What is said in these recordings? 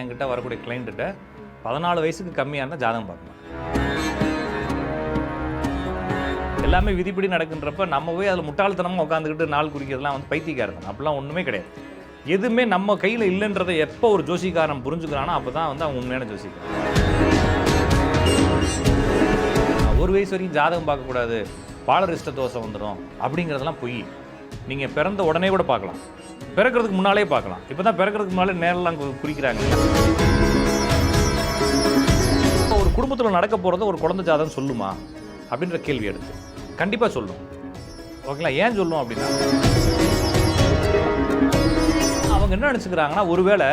என்கிட்ட வரக்கூடிய கிளைண்ட்டிட்ட பதினாலு வயசுக்கு கம்மியாக இருந்தால் ஜாதகம் பார்க்கணும். எல்லாமே விதிப்படி நடக்குன்றப்ப நம்ம போய் அதில் முட்டாள்தனமாக உட்காந்துக்கிட்டு நாள் குறிக்கிறதுலாம் வந்து பைத்தியக்காரன் அப்படிலாம் ஒன்றுமே கிடையாது. எதுவுமே நம்ம கையில் இல்லைன்றதை எப்போ ஒரு ஜோசிக்காரன் புரிஞ்சுக்கிறானோ அப்போ தான் வந்து அவன் உண்மையான ஜோசிக்காரன். ஒரு வயசு வரைக்கும் ஜாதகம் பார்க்கக்கூடாது. பாலரிஷ்ட தோசை வந்துடும் அப்படிங்கிறதெல்லாம் பொய். நீங்கள் பிறந்த உடனே கூட பார்க்கலாம். பிறக்கிறதுக்கு முன்னாலே பார்க்கலாம். இப்போ தான் பிறக்கிறதுக்கு முன்னாலே நேரெல்லாம் குறிக்கிறாங்க. ஒரு குடும்பத்தில் நடக்க போகிறத ஒரு குழந்தை ஜாதகம் சொல்லுமா? அப்படின்ற கேள்வி எடுத்து. கண்டிப்பாக சொல்லும். ஓகேங்களா? ஏன் சொல்லும் அப்படின்னா அவங்க என்ன நினச்சிக்கிறாங்கன்னா ஒருவேளை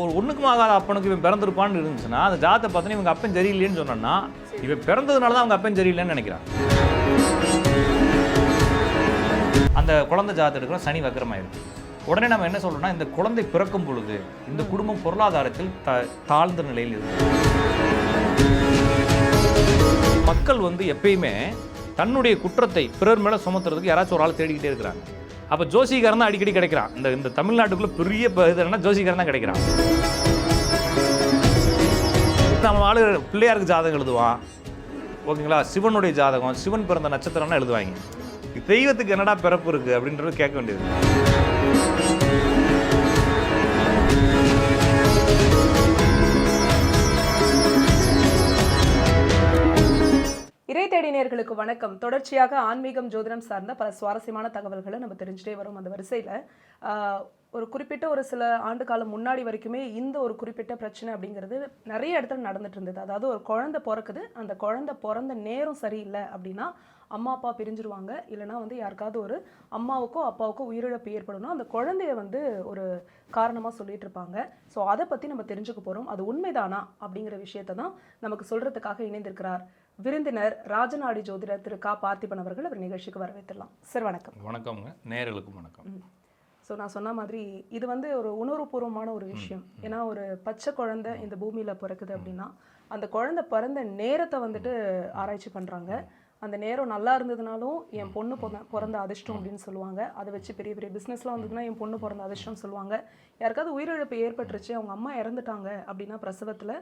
ஒரு ஒன்றுக்கும் ஆகாத அப்பனுக்கு இவன் பிறந்திருப்பான்னு இருந்துச்சுன்னா அந்த ஜாதத்தை பார்த்தோன்னா இவங்க அப்பன் சரியில்லைன்னு சொன்னோன்னா இவன் பிறந்ததுனால தான் அவங்க அப்பன் சரியில்லைன்னு நினைக்கிறான் அந்த குழந்தை ஜாதத்தை எடுக்கிற சனி வக்கரமாயிருக்கு உடனே நம்ம என்ன சொல்றோம்னா இந்த குழந்தை பிறக்கும் பொழுது இந்த குடும்பம் பொருளாதாரத்தில் த தாழ்ந்த நிலையில் இருக்கு. மக்கள் வந்து எப்பயுமே தன்னுடைய குற்றத்தை பிறர் மேல சுமத்துறதுக்கு யாராச்சும் ஒரு ஆள் தேடிக்கிட்டே இருக்கிறாங்க. அப்ப ஜோசிகாரன் தான் அடிக்கடி கிடைக்கிறான். இந்த இந்த தமிழ்நாட்டுக்குள்ள பெரிய இது என்னன்னா ஜோசிகாரன் தான் கிடைக்கிறான். நம்ம ஆளு பிள்ளையாருக்கு ஜாதகம் எழுதுவான். ஓகேங்களா? சிவனுடைய ஜாதகம் சிவன் பிறந்த நட்சத்திரம்னா எழுதுவாங்க. தெய்வத்துக்கு என்னடா பிறப்பு இருக்கு அப்படின்றது கேட்க வேண்டியது. இறை தேடினர்களுக்கு வணக்கம். தொடர்ச்சியாக ஆன்மீகம் ஜோதிடம் சார்ந்த பல சுவாரஸ்யமான தகவல்களை நம்ம தெரிஞ்சுட்டே வரோம் அந்த வரிசையில். ஒரு குறிப்பிட்ட ஒரு சில ஆண்டு காலம் முன்னாடி வரைக்குமே இந்த ஒரு குறிப்பிட்ட பிரச்சனை அப்படிங்கிறது நிறைய இடத்துல நடந்துட்டு இருந்தது. அதாவது ஒரு குழந்தை பிறக்குது. அந்த குழந்தை பிறந்த நேரம் சரியில்லை அப்படின்னா அம்மா அப்பா பிரிஞ்சிருவாங்க. இல்லைனா வந்து யாருக்காவது ஒரு அம்மாவுக்கோ அப்பாவுக்கோ உயிரிழப்பு ஏற்படணும். அந்த குழந்தைய வந்து ஒரு காரணமாக சொல்லிட்டு இருப்பாங்க. ஸோ அதை பற்றி நம்ம தெரிஞ்சுக்க போகிறோம் அது உண்மைதானா அப்படிங்கிற விஷயத்தை தான் நமக்கு சொல்கிறதுக்காக இணைந்திருக்கிறார் விருந்தினர் ராஜநாடி ஜோதிடர் திரு கா. பார்த்திபன் அவர்கள் அவர் நிகழ்ச்சிக்கு வரவேற்றலாம் சார் வணக்கம். வணக்கங்க நேயர்களுக்கும் வணக்கம். ஸோ நான் சொன்ன மாதிரி இது வந்து ஒரு உணர்வுபூர்வமான ஒரு விஷயம். ஏன்னா ஒரு பச்சை குழந்தை இந்த பூமியில் பிறக்குது அப்படின்னா அந்த குழந்தை பிறந்த நேரத்தை வந்துட்டு ஆராய்ச்சி பண்ணுறாங்க அந்த நேரம் நல்லா இருந்ததுனாலும் என் பொண்ணு பிறந்த அதிர்ஷ்டம் அப்படின்னு சொல்லுவாங்க. அதை வச்சு பெரிய பெரிய பிஸ்னஸ்லாம் வந்ததுன்னா என் பொண்ணு பிறந்த அதிர்ஷ்டம் சொல்லுவாங்க. யாருக்காவது உயிரிழப்பு ஏற்பட்டுருச்சு அவங்க அம்மா இறந்துட்டாங்க அப்படின்னா பிரசவத்தில்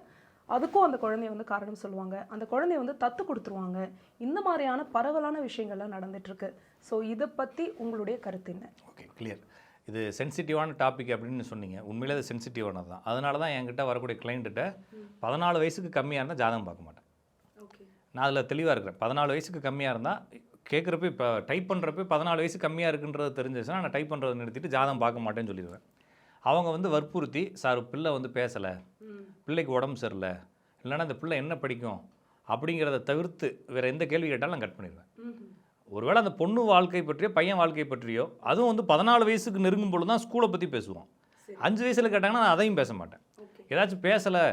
அதுக்கும் அந்த குழந்தைய வந்து காரணம் சொல்லுவாங்க. அந்த குழந்தைய வந்து தத்து கொடுத்துருவாங்க. இந்த மாதிரியான பரவலான விஷயங்கள்லாம் நடந்துட்டு இருக்கு ஸோ இதை பற்றி உங்களுடைய கருத்து என்ன? ஓகே கிளியர் இது சென்சிட்டிவான டாபிக் அப்படின்னு சொன்னீங்க. உண்மையிலே அது சென்சிட்டிவானது தான் அதனால தான் என்கிட்ட வரக்கூடிய கிளைண்ட்டிட்ட பதினாலு வயசுக்கு கம்மியாக இருந்தால் ஜாதகம் பார்க்க மாட்டேன். நான் அதில் தெளிவாக இருக்கிறேன். பதினாலு வயசுக்கு கம்மியாக இருந்தால் கேட்குறப்ப இப்போ டைப் பண்ணுறப்ப பதினாலு வயசு கம்மியாக இருக்குன்றது தெரிஞ்சிச்சுன்னா நான் டைப் பண்ணுறதை நிறுத்திட்டு ஜாதகம் பார்க்க மாட்டேன்னு சொல்லிடுவேன். அவங்க வந்து வற்புறுத்தி சார் பிள்ளை வந்து பேசலை. பிள்ளைக்கு உடம்பு சரியில்லை. இல்லைன்னா இந்த பிள்ளை என்ன படிக்கும்? அப்படிங்கிறத தவிர்த்து வேறு எந்த கேள்வி கேட்டாலும் நான் கட் பண்ணிடுவேன். ஒருவேளை அந்த பொண்ணு வாழ்க்கை பற்றியோ பையன் வாழ்க்கை பற்றியோ அதுவும் வந்து பதினாலு வயசுக்கு நெருங்கும் பொழுது தான் ஸ்கூலை பற்றி பேசுவோம். அஞ்சு வயசில் கேட்டாங்கன்னா நான் அதையும் பேச மாட்டேன். ஏதாச்சும் பேசலை.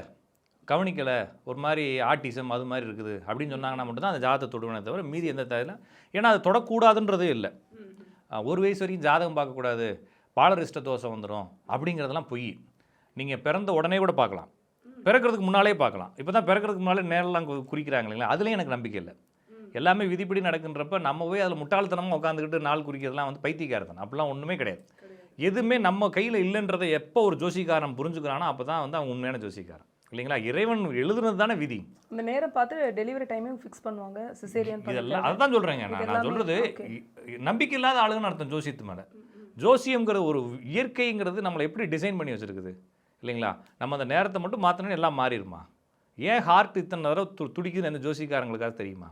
கவனிக்கலை ஒரு மாதிரி ஆட்டிசம் அது மாதிரி இருக்குது அப்படின்னு சொன்னாங்கன்னா மட்டும்தான் அந்த ஜாதகத்தை தொடுவேனே தவிர மீதி எந்த தேவையில்லை ஏன்னா அது தொடக்கூடாதுன்றதே இல்லை. ஒரு வயசு வரைக்கும் ஜாதகம் பார்க்கக்கூடாது பாலரிஷ்ட தோசை வந்துடும் அப்படிங்கிறதெல்லாம் பொய். நீங்கள் பிறந்த உடனே கூட பார்க்கலாம். பிறக்கிறதுக்கு முன்னாலே பார்க்கலாம். இப்போ தான் பிறக்கிறதுக்கு முன்னாலே நேரெல்லாம் குறிக்கிறாங்க இல்லைங்களா? அதுலேயும் எனக்கு நம்பிக்கை இல்லை. எல்லாமே விதிப்படி நடக்குன்றப்ப நம்ம போய் அதில் முட்டாள்தனமாக உட்காந்துக்கிட்டு நாள் குறிக்கிறதுலாம் வந்து பைத்தியக்காரத்தனம். அப்படிலாம் ஒன்றுமே கிடையாது. எதுவுமே நம்ம கையில் இல்லைன்றதை எப்போ ஒரு ஜோசிக்காரன் புரிஞ்சுக்கிறானோ அப்போ தான் வந்து அவன் உண்மையான ஜோசிக்காரன். இல்லைங்களா? இறைவன் எழுதுனது தானே விதி. அந்த நேரம் பார்த்து டெலிவரி டைமையும் ஃபிக்ஸ் பண்ணுவாங்க. சிசேரியன் இதெல்லாம் அதுதான் சொல்கிறேங்க நான். நான் சொல்கிறது. நம்பிக்கை இல்லாத ஆளுங்கன்னு அர்த்தம் ஜோசியத்து மேலே. ஜோசியம்ங்கிற ஒரு இயற்கைங்கிறது நம்மளை எப்படி டிசைன் பண்ணி வச்சிருக்குது? இல்லைங்களா? நம்ம அந்த நேரத்தை மட்டும் மாற்றினோன்னு எல்லாம் மாறிடுமா? ஏன் ஹார்ட் இத்தனை தடவை து துடிக்குது அந்த ஜோசிக்காரங்களுக்காக தெரியுமா?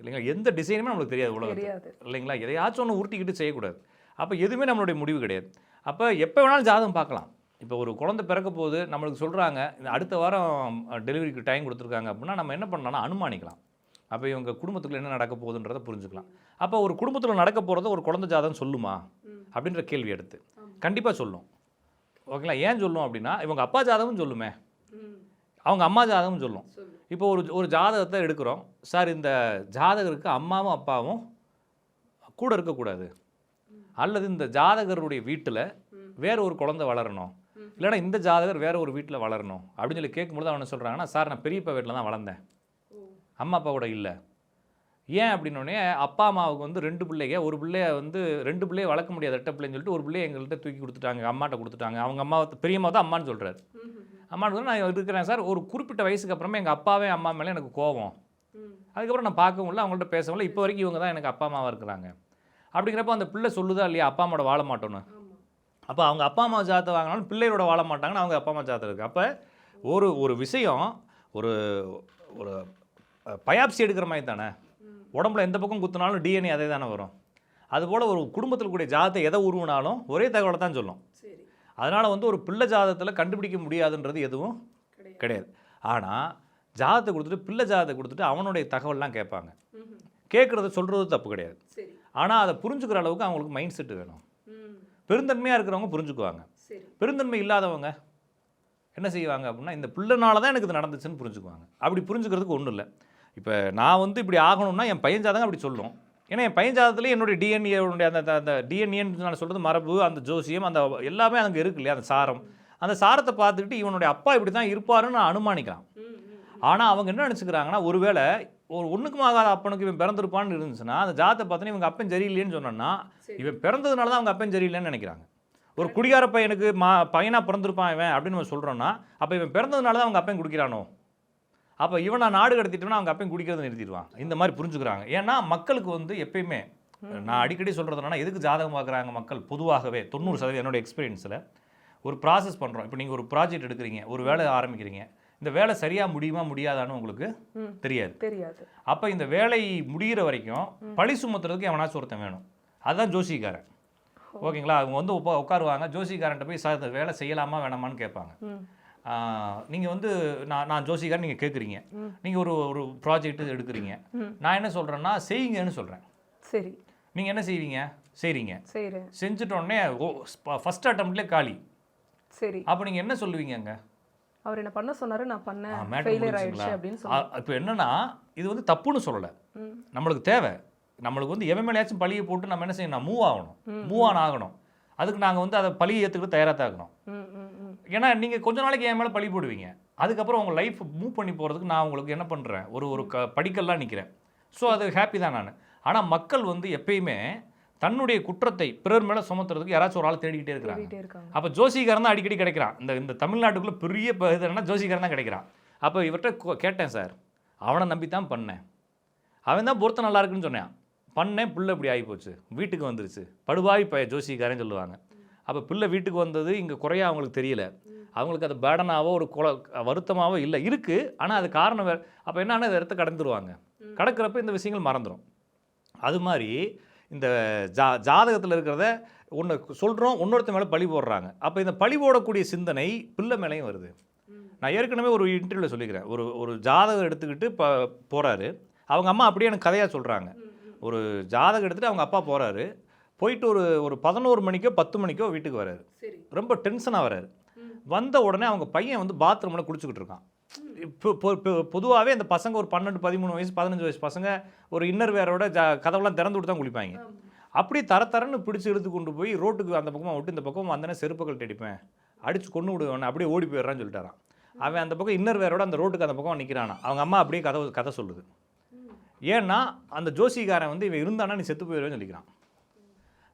இல்லைங்களா? எந்த டிசைனுமே நம்மளுக்கு தெரியாது உலகத்தில். தெரியாது. இல்லைங்களா? எதையாச்சும் ஒன்று உருட்டிக்கிட்டு செய்யக்கூடாது. அப்போ எதுவுமே நம்மளுடைய முடிவு கிடையாது. அப்போ எப்போ வேணாலும் ஜாதகம் பார்க்கலாம். இப்போ ஒரு குழந்தை பிறக்க போகுது நம்மளுக்கு சொல்கிறாங்க அடுத்த வாரம் டெலிவரிக்கு டைம் கொடுத்துருக்காங்க அப்படின்னா நம்ம என்ன பண்ணலாம்னா அனுமானிக்கலாம். அப்போ இவங்க குடும்பத்துக்குள்ள என்ன நடக்க போகுதுன்றதை புரிஞ்சுக்கலாம். அப்போ ஒரு குடும்பத்தில் நடக்க போகிறத ஒரு குழந்தை ஜாதகம் சொல்லுமா? அப்படின்ற கேள்வி எடுத்து. கண்டிப்பாக சொல்லும். ஓகேங்களா? ஏன் சொல்லும் அப்படின்னா இவங்க அப்பா ஜாதகம் சொல்லுமே. அவங்க அம்மா ஜாதகம் சொல்லும். இப்போ ஒரு ஒரு ஜாதகத்தை எடுக்கிறோம். சார் இந்த ஜாதகருக்கு அம்மாவும் அப்பாவும் கூட இருக்கக்கூடாது. அல்லது இந்த ஜாதகருடைய வீட்டில் வேற ஒரு குழந்தை வளரணும். இல்லைன்னா இந்த ஜாதகர் வேறு ஒரு வீட்டில் வளரணும் அப்படின்னு சொல்லி கேட்கும்போது அவனை சொல்கிறாங்கன்னா சார் நான் பெரியப்பா வீட்டில் தான் வளர்ந்தேன். அம்மா அப்பா கூட இல்லை. ஏன்? அப்படின்னோடனே அப்பா அம்மாவுக்கு வந்து ரெண்டு பிள்ளைங்க. ஒரு பிள்ளைய வந்து ரெண்டு பிள்ளைய வளர்க்க முடியாது. ரெட்டை பிள்ளைன்னு சொல்லிட்டு ஒரு பிள்ளைய எங்கள்கிட்ட தூக்கி கொடுத்துட்டாங்க. அம்மாட்ட கொடுத்துட்டாங்க. அவங்க அம்மா பெரியம்மா தான் அம்மான்னு சொல்கிறாரு அம்மான்னு நான் இருக்கிறேன் சார். ஒரு குறிப்பிட்ட வயசுக்கு அப்புறமே எங்கள் அப்பாவே அம்மா மேலே எனக்கு கோவம். அதுக்கப்புறம் நான் பார்க்கவும் இல்லை அவங்கள்ட்ட பேசவும் இல்லை. இப்போ வரைக்கும் இவங்க தான் எனக்கு அப்பா அம்மாவாக இருக்கிறாங்க. அப்படிங்கிறப்ப அந்த பிள்ளை சொல்லுதா இல்லையா? அப்பா அம்மாவோட வாழ மாட்டோன்னு அப்போ அவங்க அப்பா அம்மா ஜாதத்தை வாங்கினாலும் பிள்ளையோட வாழ மாட்டாங்கன்னு அவங்க அப்பா அம்மா ஜாதகம் இருக்குது அப்போ ஒரு ஒரு விஷயம் ஒரு ஒரு பயாப்சி எடுக்கிற மாதிரி தானே? உடம்புல எந்த பக்கம் குத்துனாலும் டிஎன்ஏ அதே தானே வரும். அதுபோல் ஒரு குடும்பத்தில் கூடிய ஜாதத்தை எதை உருவினாலும் ஒரே தகவலை தான் சொல்லும். அதனால் வந்து ஒரு பிள்ளை ஜாதகத்தில் கண்டுபிடிக்க முடியாதுன்றது எதுவும் கிடையாது. ஆனால் ஜாதத்தை கொடுத்துட்டு பிள்ளை ஜாதத்தை கொடுத்துட்டு அவனுடைய தகவல்லாம் கேட்பாங்க. கேட்குறது சொல்கிறது தப்பு கிடையாது. ஆனால் அதை புரிஞ்சுக்கிற அளவுக்கு அவங்களுக்கு மைண்ட் செட் வேணும். பெருந்தன்மையாக இருக்கிறவங்க புரிஞ்சுக்குவாங்க. பெருந்தன்மை இல்லாதவங்க என்ன செய்வாங்க அப்படின்னா இந்த பிள்ளைனால தான் எனக்கு இது நடந்துச்சுன்னு புரிஞ்சுக்குவாங்க. அப்படி புரிஞ்சுக்கிறதுக்கு ஒன்றும் இல்லை. இப்போ நான் வந்து இப்படி ஆகணும்னா என் பையன் ஜாதகம் அப்படி சொல்லும். ஏன்னா என் பையன் ஜாதகத்தில் என்னுடைய டிஎன்ஏனுடைய அந்த அந்த- அந்த டிஎன்ஏன்னு நான் சொல்கிறது மரபு அந்த ஜோசியம் அந்த எல்லாமே அங்கே இருக்கு இல்லையா அந்த சாரம். அந்த சாரத்தை பார்த்துக்கிட்டு இவனுடைய அப்பா இப்படி தான் இருப்பாருன்னு நான் அனுமானிக்கலாம். ஆனால் அவங்க என்ன நினச்சிக்கிறாங்கன்னா ஒருவேளை ஒரு ஒன்றுக்கும் ஆகாத அப்பனுக்கு இவன் பிறந்திருப்பான்னு இருந்துச்சுன்னா அந்த ஜாதத்தை பார்த்தோன்னா இவங்க அப்பன் சரியில்லைன்னு சொன்னோன்னா இவன் பிறந்ததுனால தான் அவங்க அப்பன் சரியில்லைன்னு நினைக்கிறாங்க. ஒரு குடிகார பையனுக்கு மா பையனாக பிறந்திருப்பான் இவன் அப்படின்னு நம்ம சொல்கிறோன்னா அப்போ இவன் பிறந்ததுனால தான் அவங்க அப்பன் குடிக்கிறானோ? அப்போ இவன் நான் நாடு கடத்திட்டோம்னா அவங்க அப்பன் குடிக்கிறத நிறுத்திடுவான். இந்த மாதிரி புரிஞ்சுக்கிறாங்க. ஏன்னா மக்களுக்கு வந்து எப்பயுமே நான் அடிக்கடி சொல்கிறது என்னன்னா எதுக்கு ஜாதகம் பார்க்குறாங்க மக்கள்? பொதுவாகவே தொண்ணூறு சதவீதம் என்னோட எக்ஸ்பீரியன்ஸில் ஒரு ப்ராசஸ் பண்ணுறோம் இப்போ நீங்கள் ஒரு ப்ராஜெக்ட் எடுக்கிறீங்க ஒரு வேலை ஆரம்பிக்கிறீங்க. இந்த வேலை சரியாக முடியுமா முடியாதான்னு உங்களுக்கு. தெரியாது. தெரியாது. அப்போ இந்த வேலை முடிகிற வரைக்கும் பழி சுமத்துறதுக்கு எவனாச்சும் ஒருத்தன் வேணும். அதுதான் ஜோசிக்காரன். ஓகேங்களா? அவங்க வந்து உப்ப உட்காருவாங்க. ஜோசிக்காரன்ட்ட போய் சார் இந்த வேலை செய்யலாமா வேணாமான்னு கேட்பாங்க. நீங்கள் வந்து நான் நான் ஜோசிக்காரன் நீங்கள் கேட்குறீங்க நீங்கள் ஒரு ஒரு ப்ராஜெக்ட் எடுக்கிறீங்க. நான் என்ன சொல்கிறேன்னா செய்யுங்கன்னு சொல்கிறேன் சரி. நீங்கள் என்ன செய்வீங்க? செய்கிறீங்க செய்கிறேன் செஞ்சுட்டோடனே ஃபஸ்ட் அட்டம்ப்ட்லேயே காலி. சரி. அப்போ நீங்கள் என்ன சொல்லுவீங்க அங்கே? அவர் என்ன பண்ண சொன்னாரு நான் பண்ணேன். ஃபெயிலியர் ஆயிடுச்சு அப்படின்னு சொல்லி இப்போ என்னன்னா இது வந்து தப்புன்னு சொல்லலை. நம்மளுக்கு தேவை. நம்மளுக்கு வந்து எவன் மேலேயாச்சும் பழியை போட்டு நம்ம என்ன செய்யணும்? மூவ் ஆகணும். மூவ் ஆன் ஆகணும். அதுக்கு நாங்கள் வந்து அதை பழியை ஏற்றுக்கிட்டு தயாராக தான் இருக்கணும் ஏன்னா நீங்கள் கொஞ்ச நாளைக்கு என் மேலே பழி போடுவீங்க. அதுக்கப்புறம் உங்கள் லைஃப் மூவ் பண்ணி போகிறதுக்கு நான் உங்களுக்கு என்ன பண்ணுறேன் ஒரு ஒரு க படிக்கல்லாம் நிற்கிறேன் ஸோ அது ஹாப்பி தான் நான். ஆனால் மக்கள் வந்து எப்பயுமே தன்னுடைய குற்றத்தை பிறர் மேலே சுமத்துறதுக்கு யாராச்சும் ஒரு ஆள் தேடிக்கிட்டே இருக்கிறாங்க. அப்போ ஜோசிகாரன் தான் அடிக்கடி கிடைக்கிறான். இந்த இந்த தமிழ்நாட்டுக்குள்ளே பெரிய இது என்னன்னா ஜோசிகாரன் தான் கிடைக்கிறான். அப்போ இவர்கிட்ட கேட்டேன் சார். அவனை நம்பி தான் பண்ணேன். அவன் தான் பொருத்தம் நல்லா இருக்குன்னு சொன்னான். பண்ணேன் பிள்ளை இப்படி ஆகிப்போச்சு. வீட்டுக்கு வந்துருச்சு. படுவாய் ப ஜோசிக்காரன் சொல்லுவாங்க. அப்போ பிள்ளை வீட்டுக்கு வந்தது இங்கே குறையா அவங்களுக்கு தெரியல. அவங்களுக்கு அது பேடனாவோ ஒரு குல வருத்தமாவோ இல்லை. இருக்குது ஆனால் அது காரணம் வேறு. அப்போ என்னன்னா இதை இடத்த கடந்துருவாங்க. கடக்கிறப்ப இந்த விஷயங்கள் மறந்துடும் அது மாதிரி இந்த ஜா ஜாதகத்தில் இருக்கிறத ஒன்று சொல்கிறோம் இன்னொருத்த மேலே பழி போடுறாங்க. அப்போ இந்த பழி போடக்கூடிய சிந்தனை பிள்ளை மேலேயும் வருது. நான் ஏற்கனவே ஒரு இன்டர்வியூவில் சொல்லிக்கிறேன். ஒரு ஒரு ஜாதகம் எடுத்துக்கிட்டு இப்போ போகிறாரு அவங்க அம்மா அப்படியே எனக்கு கதையாக சொல்கிறாங்க ஒரு ஜாதகம் எடுத்துகிட்டு அவங்க அப்பா போகிறாரு போயிட்டு ஒரு ஒரு பதினோரு மணிக்கோ பத்து மணிக்கோ வீட்டுக்கு வராரு. ரொம்ப டென்ஷனாக வராரு. வந்த உடனே அவங்க பையன் வந்து பாத்ரூமில் குளிச்சுக்கிட்டு இருக்கான். பொதுவாகவே அந்த பசங்க ஒரு பன்னெண்டு பதிமூணு வயசு பதினஞ்சு வயசு பசங்க ஒரு இன்னர் வேரோட ஜா கதவெல்லாம் திறந்து விட்டு தான் குளிப்பாங்க. அப்படி தர தரன்னு பிடிச்சி இழுத்து கொண்டு போய் ரோட்டுக்கு அந்த பக்கமாக விட்டு இந்த பக்கம் வந்தனே செருப்புகள் அடிப்பேன் அடிச்சு கொண்டு விடுவேன் அப்படியே ஓடி போயிடுறான்னு சொல்லிட்டாரான் அவன் அந்த பக்கம் இன்னர் வேரோட அந்த ரோட்டுக்கு அந்த பக்கம் நிற்கிறானா அவங்க அம்மா அப்படியே கதை கதை சொல்லுது. ஏன்னா அந்த ஜோசிகாரன் வந்து இவன் இருந்தானா நீ செத்து போயிடுவேன்னு சொல்லிக்கிறான்.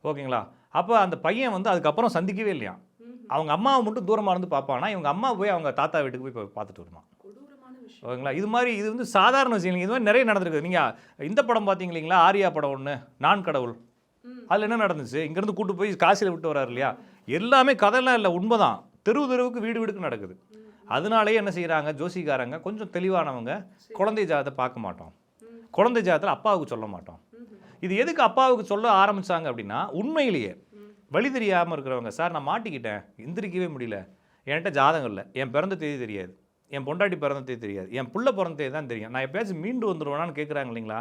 ஓகேங்களா? அப்போ அந்த பையன் வந்து அதுக்கப்புறம் சந்திக்கவே இல்லையா அவங்க அம்மாவை மட்டும் தூரமாக இருந்து பார்ப்பானா? இவங்க அம்மா போய் அவங்க தாத்தா வீட்டுக்கு போய் பார்த்துட்டு வருமா? ஓகேங்களா? இது மாதிரி இது வந்து சாதாரண விஷயம். இது மாதிரி நிறைய நடந்திருக்கு நீங்கள் இந்த படம் பார்த்தீங்க இல்லைங்களா ஆரியா படம் ஒன்று நான் கடவுள். அதில் என்ன நடந்துச்சு? இங்கேருந்து கூட்டு போய் காசியில் விட்டு வராரு இல்லையா? எல்லாமே கதையெல்லாம் இல்லை உண்மைதான். தெரு தெருவுக்கு வீடு வீடுக்கு நடக்குது. அதனாலேயே என்ன செய்கிறாங்க ஜோசிகாரங்க கொஞ்சம் தெளிவானவங்க குழந்தை ஜாதத்தை பார்க்க மாட்டோம். குழந்தை ஜாதத்தில் அப்பாவுக்கு சொல்ல மாட்டோம். இது எதுக்கு அப்பாவுக்கு சொல்ல ஆரம்பிச்சாங்க அப்படின்னா உண்மையிலேயே வழி தெரியாமல் இருக்கிறவங்க சார் நான் மாட்டிக்கிட்டேன். எந்திரிக்கவே முடியல. என்கிட்ட ஜாதகம் இல்லை. என் பிறந்த தேதி தெரியாது. என் பொண்டாட்டி பிறந்த தேதி தெரியாது. என் புள்ள பிறந்த தேதி தான் தெரியும். நான் எப்பயாச்சும் மீண்டு வந்துடுவேனான்னு கேட்குறாங்க இல்லைங்களா?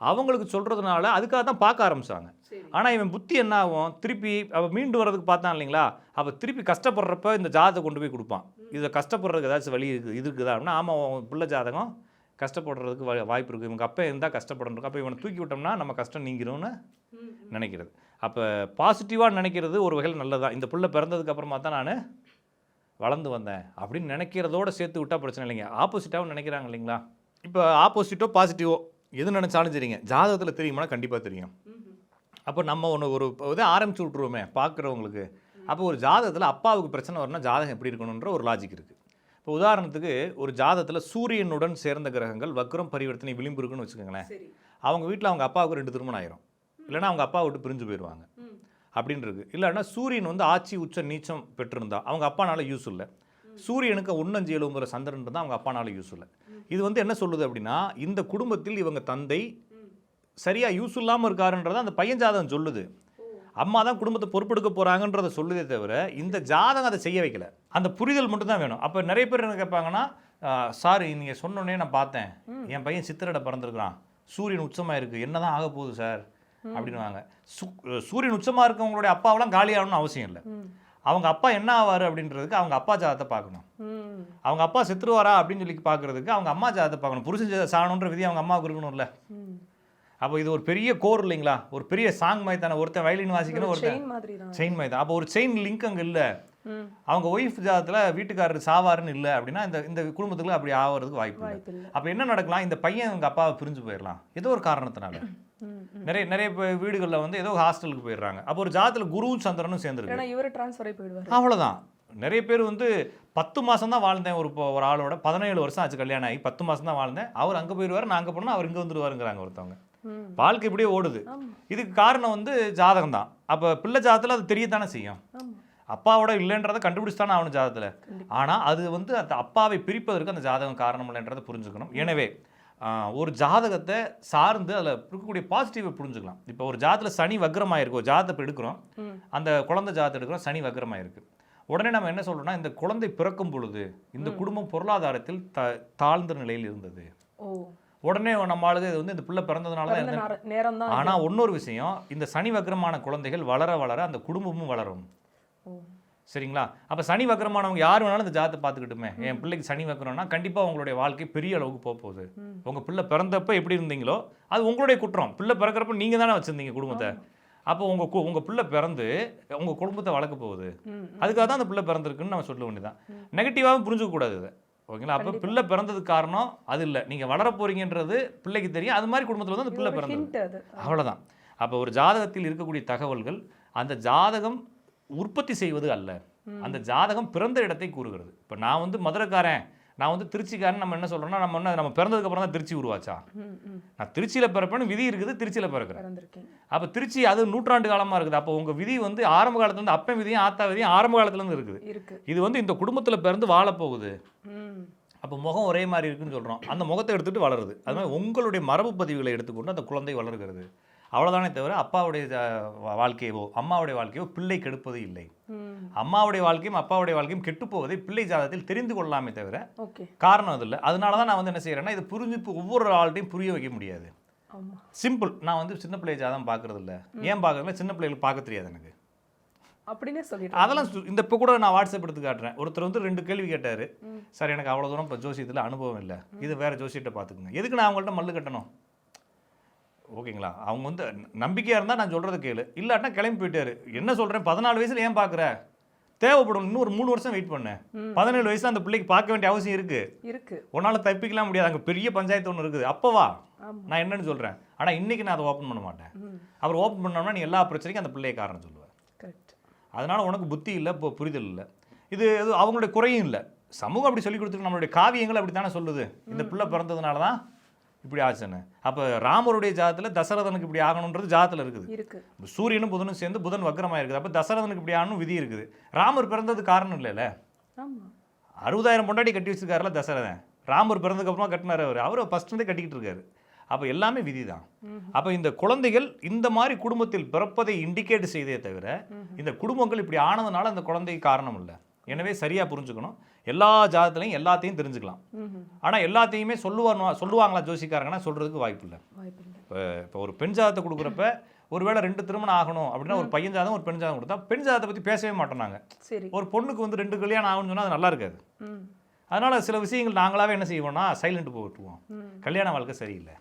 அவங்களுக்கு சொல்கிறதுனால அதுக்காக தான் பார்க்க ஆரம்பிச்சாங்க. ஆனால் இவன் புத்தி என்ன ஆகும்? திருப்பி அவள் மீண்டு வர்றதுக்கு பார்த்தான் இல்லைங்களா? அவள் திருப்பி கஷ்டப்படுறப்ப இந்த ஜாதகத்தை கொண்டு போய் கொடுப்பான். இதை கஷ்டப்படுறதுக்கு ஏதாச்சும் வழி இருக்குது இது இருக்குதா? அப்படின்னா ஆமாம் பிள்ளை ஜாதகம் கஷ்டப்படுறதுக்கு வாய்ப்பு இருக்குது இவங்க அப்பா இருந்தால் கஷ்டப்படணும். அப்போ இவனை தூக்கி விட்டோம்னா நம்ம கஷ்டம் நீங்கிரும்னு நினைக்கிறது. அப்போ பாசிட்டிவாக நினைக்கிறது ஒரு வகையில் நல்லதான் இந்த பிள்ளை பிறந்ததுக்கு அப்புறமா தான் நான் வளர்ந்து வந்தேன் அப்படின்னு நினைக்கிறதோட சேர்த்து விட்டா பிரச்சனை இல்லைங்க. ஆப்போசிட்டாகவும் நினைக்கிறாங்க இல்லைங்களா? இப்போ ஆப்போசிட்டோ பாசிட்டிவோ எது நினச்சாலும் சரிங்க. ஜாதகத்தில் தெரியுமானா கண்டிப்பாக தெரியும். அப்போ நம்ம ஒன்று ஒரு இதை ஆரம்பிச்சு விட்ருவோமே பார்க்குறவங்களுக்கு. அப்போ ஒரு ஜாதகத்தில் அப்பாவுக்கு பிரச்சனை வரணும்னா ஜாதகம் எப்படி இருக்கணுன்ற ஒரு லாஜிக் இருக்குது இப்போ உதாரணத்துக்கு ஒரு ஜாதகத்தில் சூரியனுடன் சேர்ந்த கிரகங்கள் வக்ரம் பரிவர்த்தனை விளிம்பு இருக்குன்னு வச்சுக்கோங்களேன். சரி. அவங்க வீட்டில் அவங்க அப்பாவுக்கு ரெண்டு திருமணம் ஆயிரும். இல்லைன்னா அவங்க அப்பா விட்டு பிரிஞ்சு போயிடுவாங்க இருக்கு இல்லைன்னா சூரியன் வந்து ஆட்சி உச்ச நீச்சம் பெற்றிருந்தா அவங்க அப்பானால யூஸ் இல்லை. சூரியனுக்கு ஒன்னஞ்சு எழும்புற சந்திரன் இருந்தால் அவங்க அப்பானால யூஸ் இல்லை. இது வந்து என்ன சொல்லுது அப்படின்னா இந்த குடும்பத்தில் இவங்க தந்தை ம் சரியா யூஸ் இல்லாமல் இருக்காருன்றதை அந்த பையன் ஜாதகம் சொல்லுது. அம்மா தான் குடும்பத்தை பொறுப்பெடுக்க போறாங்கன்றத சொல்லுதே தவிர இந்த ஜாதகம் அதை செய்ய வைக்கல. அந்த புரிதல் மட்டும் தான் வேணும். அப்போ நிறைய பேர் என்ன கேட்பாங்கன்னா சார் நீங்கள் சொன்னோன்னே நான் பார்த்தேன். என் பையன் சித்திரடை பிறந்திருக்கிறான். சூரியன் உச்சமாக இருக்குது என்ன தான் ஆக போகுது சார் அப்படின்னுவாங்க. சு- சூரியன் உச்சமாக இருக்கவங்களுடைய அப்பாவெல்லாம் காலியாகணும்னு அவசியம் இல்லை. அவங்க அப்பா என்ன ஆவார் அப்படின்றதுக்கு அவங்க அப்பா ஜாதகத்தை பார்க்கணும். அவங்க அப்பா செத்துருவாரா அப்படின்னு சொல்லி பார்க்கறதுக்கு அவங்க அம்மா ஜாதகத்தை பார்க்கணும். புருஷன் ஜா- சாகணுன்ற விதி அவங்க அம்மாவுக்கு இருக்கணும்ல. அப்போ இது ஒரு பெரிய கோர் இல்லைங்களா? ஒரு பெரிய சாங் மாதிரி தானே. ஒருத்தன் வயலின் வாசிக்கணும் ஒருத்தன் செயின் மாதிரி தான். அப்போ ஒரு செயின் லிங்க் அங்கே இல்லை. அவங்க ஒய்ஃப் ஜாதத்தில் வீட்டுக்காரர் சாவாருன்னு இல்லை அப்படின்னா இந்த இந்த குடும்பத்துக்குள்ள அப்படி ஆகிறதுக்கு வாய்ப்பு இல்லை. அப்போ என்ன நடக்கலாம்? இந்த பையன் அவங்க அப்பாவை பிரிஞ்சு போயிடலாம் ஏதோ ஒரு காரணத்தினால. நிறைய நிறைய வீடுகளில் வந்து ஏதோ ஹாஸ்டலுக்கு போயிடுறாங்க. அப்போ ஒரு ஜாதத்தில் குருவும் சந்திரனும் சேர்ந்துருக்கு. இவர் ட்ரான்ஸ்ஃபர் போயிடுவார். அவ்வளோதான் நிறைய பேர் வந்து பத்து மாதம் தான் வாழ்ந்தேன் ஒரு ஒரு ஆளோட. பதினேழு வருஷம் ஆச்சு கல்யாணம் ஆகி. பத்து மாதம் தான் வாழ்ந்தேன். அவர் அங்கே போயிடுவார் நான் அங்கே போனால் அவர் இங்கே வந்துருவாருங்கிறாங்க ஒருத்தவங்க. வாழ்க்கை இப்படியே ஓடுது. இதுக்கு காரணம் வந்து ஜாதகம் தான் அப்போ பிள்ளை ஜாதத்தில் அது தெரியத்தானே செய்யும்? அப்பாவோட இல்லைன்றதை கண்டுபிடிச்சு தானே ஆகணும் ஜாதகத்தில். ஆனால் அது வந்து அந்த அப்பாவை பிரிப்பதற்கு அந்த ஜாதகம் காரணம் இல்லைன்றதை புரிஞ்சுக்கணும். எனவே ஆஹ், ஒரு ஜாதகத்தை சார்ந்து அதில் இருக்கக்கூடிய பாசிட்டிவை புரிஞ்சுக்கலாம். இப்போ ஒரு ஜாதத்தில் சனி வக்ரமாயிருக்கு ஒரு ஜாதத்தை இப்போ எடுக்கிறோம். அந்த குழந்தை ஜாதத்தை எடுக்கிறோம் சனி வக்ரமாயிருக்கு. உடனே நம்ம என்ன சொல்றோம்னா இந்த குழந்தை பிறக்கும் பொழுது இந்த குடும்பம் பொருளாதாரத்தில் த தாழ்ந்த நிலையில் இருந்தது. உடனே நம்ம ஆளுங்க இது வந்து இந்த பிள்ளை பிறந்ததுனால தான் பிறந்த இந்த- நேரம் தான் ஆனா இன்னொரு விஷயம் இந்த சனி வக்ரமான குழந்தைகள் வளர வளர அந்த குடும்பமும் வளரும். சரிங்களா? அப்ப சனி வக்கரமானவங்க யார் வேணாலும் இந்த ஜாதத்தை பார்த்துக்கிட்டுமே. என் பிள்ளைக்கு சனி வக்கரம்னா கண்டிப்பா உங்களுடைய வாழ்க்கை பெரிய அளவுக்கு போக போகுது. ம். உங்க பிள்ளை பிறந்தப்ப எப்படி இருந்தீங்களோ அது உங்களுடைய குற்றம். பிள்ளை பிறக்கிறப்ப நீங்க தானே வச்சிருந்தீங்க குடும்பத்தை. அப்போ உங்க கு- உங்க பிள்ளை பிறந்து உங்க குடும்பத்தை வளர்க்க போகுது. அதுக்காக தான் அந்த பிள்ளை பிறந்திருக்குன்னு நம்ம சொல்ல வேண்டியதான் நெகட்டிவாகவும் புரிஞ்சுக்க கூடாது இதை. ஓகேங்களா? அப்போ பிள்ளை பிறந்ததுக்கு காரணம் அது இல்லை. நீங்கள் வளர போறீங்கன்றது பிள்ளைக்கு தெரியும். அது மாதிரி குடும்பத்தில் வந்து அந்த பிள்ளை பிறந்தது. அவ்வளவுதான். அப்போ ஒரு ஜாதகத்தில் இருக்கக்கூடிய தகவல்கள் அந்த ஜாதகம் உற்பத்தி செய்வது அல்ல. அந்த ஜாதகம் பிறந்த இடத்தை கூறுகிறது. இப்போ நான் வந்து மதுரைக்காரன் நான் வந்து திருச்சிக்காரன் நம்ம என்ன சொல்றோம்னா நம்ம என்ன நம்ம பிறந்ததுக்கு அப்புறம் தான் திருச்சி உருவாச்சா? நான் திருச்சியில் பிறப்பேன்னு விதி இருக்குது திருச்சியில் பிறக்கிறேன். அப்போ திருச்சி அது நூற்றாண்டு காலமாக இருக்குது. அப்போ உங்கள் விதி வந்து ஆரம்ப காலத்துலேருந்து அப்பன் விதியும் ஆத்தா விதியும் ஆரம்ப காலத்துலேருந்து இருக்குது. இருக்கு. இது வந்து இந்த குடும்பத்தில் பிறந்து வாழப் போகுது ம். அப்போ முகம் ஒரே மாதிரி இருக்குன்னு சொல்கிறோம் அந்த முகத்தை எடுத்துகிட்டு வளருது. அது மாதிரி உங்களுடைய மரபு பதிவுகளை எடுத்துக்கொண்டு அந்த குழந்தை வளர்கிறது. அவ்வளோதானே தவிர அப்பாவுடைய வாழ்க்கையவோ அம்மாவுடைய வாழ்க்கையோ பிள்ளை கெடுப்பது இல்லை. அம்மாவுடைய வாழ்க்கையும் அப்பாவுடைய வாழ்க்கையும் கெட்டு போவதை பிள்ளை ஜாதகத்தில் தெரிந்து கொள்ளலாமே தவிர காரணம் அது இல்லை. அதனால தான் நான் வந்து என்ன செய்கிறேன்னா இது புரிஞ்சு ஒவ்வொரு ஆள்கிட்டையும் புரிய வைக்க முடியாது. சிம்பிள் நான் வந்து சின்ன பிள்ளை ஜாதகம் பார்க்கறது இல்ல. ஏன் பார்க்கறதில்ல சின்ன பிள்ளைகளுக்கு பார்க்க தெரியாது எனக்கு. அப்படின்னே அதெல்லாம் இந்த இப்போ கூட நான் வாட்ஸ்அப் எடுத்து காட்டுறேன். ஒருத்தர் வந்து ரெண்டு கேள்வி கேட்டார். சார் எனக்கு அவ்வளோ தூரம் இப்போ ஜோசியத்தில் அனுபவம் இல்லை. இது வேற ஜோசியத்தை பார்த்துக்குங்க. எதுக்கு நான் அவங்கள்ட்ட மல்லு கட்டணும்? ஓகேங்களா? அவங்க வந்து நம்பிக்கையாக இருந்தால் நான் சொல்கிறத கேளு. இல்லாட்டினா கிளம்பி போயிட்டாரு. என்ன சொல்கிறேன் பதினாலு வயசுல ஏன் பார்க்குற தேவைப்படும். இன்னும் ஒரு மூணு வருஷம் வெயிட் பண்ணு. பதினேழு வயசுல அந்த பிள்ளைக்கு பார்க்க வேண்டிய அவசியம் இருக்கு. இருக்கு. உன்னால தப்பிக்கலாம் முடியாது. அங்கே பெரிய பஞ்சாயத்து ஒன்று இருக்குது. அப்போ வா. ஆமா. நான் என்னன்னு சொல்கிறேன் ஆனால் இன்னைக்கு நான் அதை ஓப்பன் பண்ண மாட்டேன். அவர் ஓப்பன் பண்ணோம்னா நீ எல்லா பிரச்சனைக்கும் அந்த பிள்ளையை காரணம் சொல்லுவேன். அதனால உனக்கு புத்தி இல்லை இப்போ புரிதல் இல்லை. இது இது அவங்களுடைய குறையும் இல்லை. சமூகம் அப்படி சொல்லி கொடுத்துருக்கு. நம்மளுடைய காவியங்கள் அப்படி தானே சொல்லுது. இந்த பிள்ளை பிறந்ததுனால தான் இப்படி ஆச்சுன்னு அப்போ ராமருடைய ஜாதத்தில் தசரதனுக்கு இப்படி ஆகணுன்றது ஜாதத்தில் இருக்குது. சூரியனும் புதனும் சேர்ந்து புதன் வக்கரமாக இருக்குது அப்போ தசரதனுக்கு இப்படி ஆகணும் விதி இருக்குது. ராமர் பிறந்தது காரணம் இல்லைல்ல? அறுபதாயிரம் பொண்டாட்டி கட்டி வச்சிருக்காருல தசரதன். ராமர் பிறந்ததுக்கு அப்புறமா கட்டினார் அவர். அவர் ஃபர்ஸ்ட் இருந்தே கட்டிக்கிட்டு இருக்காரு. அப்போ எல்லாமே விதி தான் அப்போ இந்த குழந்தைகள் இந்த மாதிரி குடும்பத்தில் பிறப்பதை இண்டிகேட் செய்தே தவிர இந்த குடும்பங்கள் இப்படி ஆனதுனால அந்த குழந்தை காரணம் இல்லை. எனவே சரியாக புரிஞ்சுக்கணும். எல்லா ஜாதத்துலையும் எல்லாத்தையும் தெரிஞ்சுக்கலாம். ஆனால் எல்லாத்தையுமே சொல்லுவாங்க சொல்லுவாங்களா ஜோசிக்காரங்கன்னா சொல்கிறதுக்கு வாய்ப்பு இல்லை இப்போ இப்போ ஒரு பெண் ஜாதத்தை கொடுக்குறப்ப ஒருவேளை ரெண்டு திருமணம் ஆகணும் அப்படின்னா ஒரு பையன் ஜாதகம் ஒரு பெண் ஜாதகம் கொடுத்தா பெண் ஜாதத்தை பற்றி பேசவே மாட்டோம் நாங்க. சரி. ஒரு பொண்ணுக்கு வந்து ரெண்டு கல்யாணம் ஆகும்னு சொன்னால் அது நல்லா இருக்காது. அதனால சில விஷயங்கள் நாங்களாவே என்ன செய்வோம்னா சைலண்ட் போட்டுருவோம் ம். கல்யாண வாழ்க்கை சரியில்லை.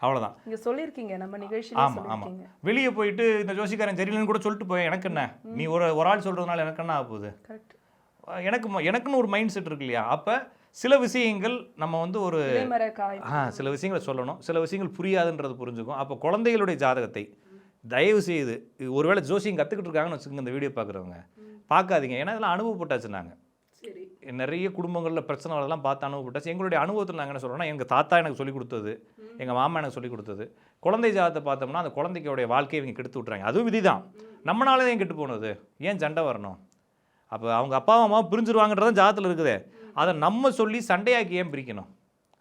அவ்வளோதான் நீங்க சொல்லியிருக்கீங்க நம்ம நிகழ்ச்சியில ஆமா. ஆமா சொல்லியிருக்கீங்க. வெளியே போயிட்டு இந்த ஜோசிக்காரன் சரியில்லைன்னு கூட சொல்லிட்டு போய் எனக்கு என்ன? நீ ஒரு ஒரு ஆள் சொல்றதுனால எனக்கு என்ன ஆக போகுது? கரெக்ட் எனக்கு எனக்குன்னு ஒரு மைண்ட் செட் இருக்கு இல்லையா? அப்ப சில விஷயங்கள் நம்ம வந்து ஒரு ஆ சில விஷயங்களை சொல்லணும். சில விஷயங்கள் புரியாதுன்றது புரிஞ்சுக்கும். அப்போ குழந்தைகளுடைய ஜாதகத்தை தயவு செய்து இது ஒருவேளை ஜோசியம் கற்றுக்கிட்டு இருக்காங்கன்னு வச்சுக்கோங்க இந்த வீடியோ பார்க்குறவங்க பார்க்காதீங்க ஏன்னா இதெல்லாம் அனுபவப்பட்டாச்சு நாங்கள் சரி. நிறைய குடும்பங்களில் பிரச்சனை வரதெல்லாம் பார்த்து அனுபவப்பட்டாச்சு. எங்களுடைய அனுபவத்தில் நாங்கள் என்ன சொல்கிறோம்னா எங்கள் தாத்தா எனக்கு சொல்லிக் கொடுத்தது எங்கள் மாமா எனக்கு சொல்லிக் கொடுத்தது. குழந்தை ஜாதத்தை பார்த்தோம்னா அந்த குழந்தைக்கோடைய வாழ்க்கையை இவங்க கெடுத்து விட்றாங்க அதுவும் விதிதான். நம்மளால தான் ஏன் கெட்டு போனது? ஏன் சண்டை வரணும்? அப்போ அவங்க அப்பா அம்மா பிரிஞ்சிருவாங்கன்றதான் ஜாதத்தில் இருக்குதே. அதை நம்ம சொல்லி சண்டையாக்கி ஏன் பிரிக்கணும்?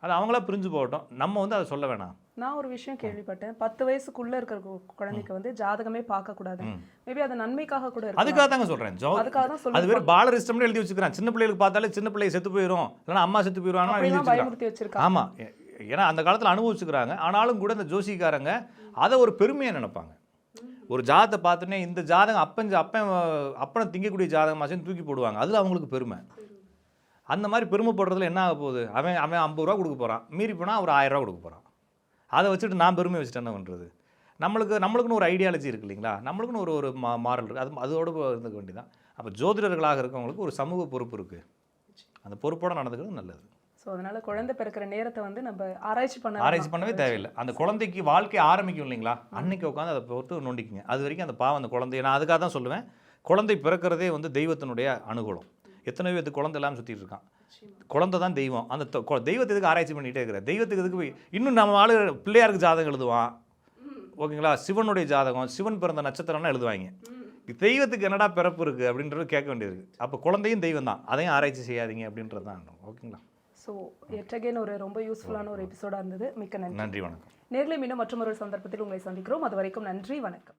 அது அவங்களா பிரிஞ்சு போகட்டும். நம்ம வந்து அதை சொல்ல வேணாம். நான் ஒரு விஷயம் கேள்விப்பட்டேன். பத்து வயசுக்குள்ள இருக்கிற குழந்தைக்கு வந்து ஜாதகமே பார்க்க கூடாது. மேபி அது நன்மைக்காக கூட இருக்கு அதுக்காக தாங்க சொல்கிறேன் ஜோ அதுக்காக தான் அது சொல்லி வேறு பாலரிஸ்டம்னு எழுதி வச்சுக்கிறான். சின்ன பிள்ளைகளுக்கு பார்த்தாலே சின்ன பிள்ளை செத்து போயிடும் இல்லைன்னா அம்மா செத்து போயிடுவாங்கன்னா எழுதி பயமுறுத்தி வச்சிருக்காங்க. ஆமாம் ஏன்னா அந்த காலத்தில் அனுபவிச்சுக்கிறாங்க. ஆனாலும் கூட இந்த ஜோசிக்காரங்க அதை ஒரு பெருமையாக நினைப்பாங்க. ஒரு ஜாதத்தை பார்த்தோன்னே இந்த ஜாதகம் அப்பன் அப்பன் அப்பனை திங்கக்கூடிய ஜாதகமாச்சுன்னு தூக்கி போடுவாங்க. அதில் அவங்களுக்கு பெருமை. அந்த மாதிரி பெருமைப்படுறதுல என்ன ஆக போகுது? அவன் அவன் ஐம்பது ரூபா கொடுக்க போகிறான் மீறி போனால் ஒரு ஆயிரம் ரூபா கொடுக்க போகிறான் அதை வச்சுட்டு நான் பெருமை வச்சுட்டு என்ன பண்ணுறது நம்மளுக்கு நம்மளுக்குன்னு ஒரு ஐடியாலஜி இருக்கு இல்லைங்களா? நம்மளுக்குன்னு ஒரு ஒரு மா மாரல் இருக்குது அது அதோடு இருந்துக்க வேண்டியதான் அப்போ ஜோதிடர்களாக இருக்கவங்களுக்கு ஒரு சமூக பொறுப்பு இருக்குது அந்த பொறுப்போடு நடந்துக்கிறது நல்லது. ஸோ அதனால குழந்தை பிறக்கிற நேரத்தை வந்து நம்ம ஆராய்ச்சி பண்ண ஆராய்ச்சி பண்ணவே தேவையில்லை. அந்த குழந்தைக்கு வாழ்க்கை ஆரம்பிக்கும் இல்லைங்களா? அன்னைக்கு உட்காந்து அதை பொறுத்து நோண்டிக்குங்க. அது வரைக்கும் அந்த பாவம் அந்த குழந்தைய நான் அதுக்காக தான் சொல்லுவேன். குழந்தை பிறக்கிறதே வந்து தெய்வத்தினுடைய அனுகூலம். எத்தனை பேருக்கு குழந்தை இல்லாமல் சுற்றிட்டு இருக்கான். குழந்தை தான் தெய்வம். அந்த தெய்வத்துக்கு ஆராய்ச்சி பண்ணிகிட்டே இருக்கிற? தெய்வத்துக்கு இதுக்கு போய் இன்னும் நம்ம ஆளு பிள்ளையாருக்கு ஜாதகம் எழுதுவான். ஓகேங்களா? சிவனுடைய ஜாதகம் சிவன் பிறந்த நட்சத்திரம்னா எழுதுவாங்க. தெய்வத்துக்கு என்னடா பிறப்பு இருக்குது அப்படின்றது கேட்க வேண்டியது இருக்குது அப்போ குழந்தையும் தெய்வம் தான். அதையும் ஆராய்ச்சி செய்யாதீங்க அப்படின்றது தான் ஓகேங்களா? ஸோ எட்டகேன் ஒரு ரொம்ப யூஸ்ஃபுல்லான ஒரு எபிசோடாக இருந்தது. மிக்க நன்றி. நன்றி வணக்கம். நேர்களை மீண்டும் மற்றொரு சந்தர்ப்பத்தில் உங்களை சந்திக்கிறோம். அது வரைக்கும் நன்றி வணக்கம்.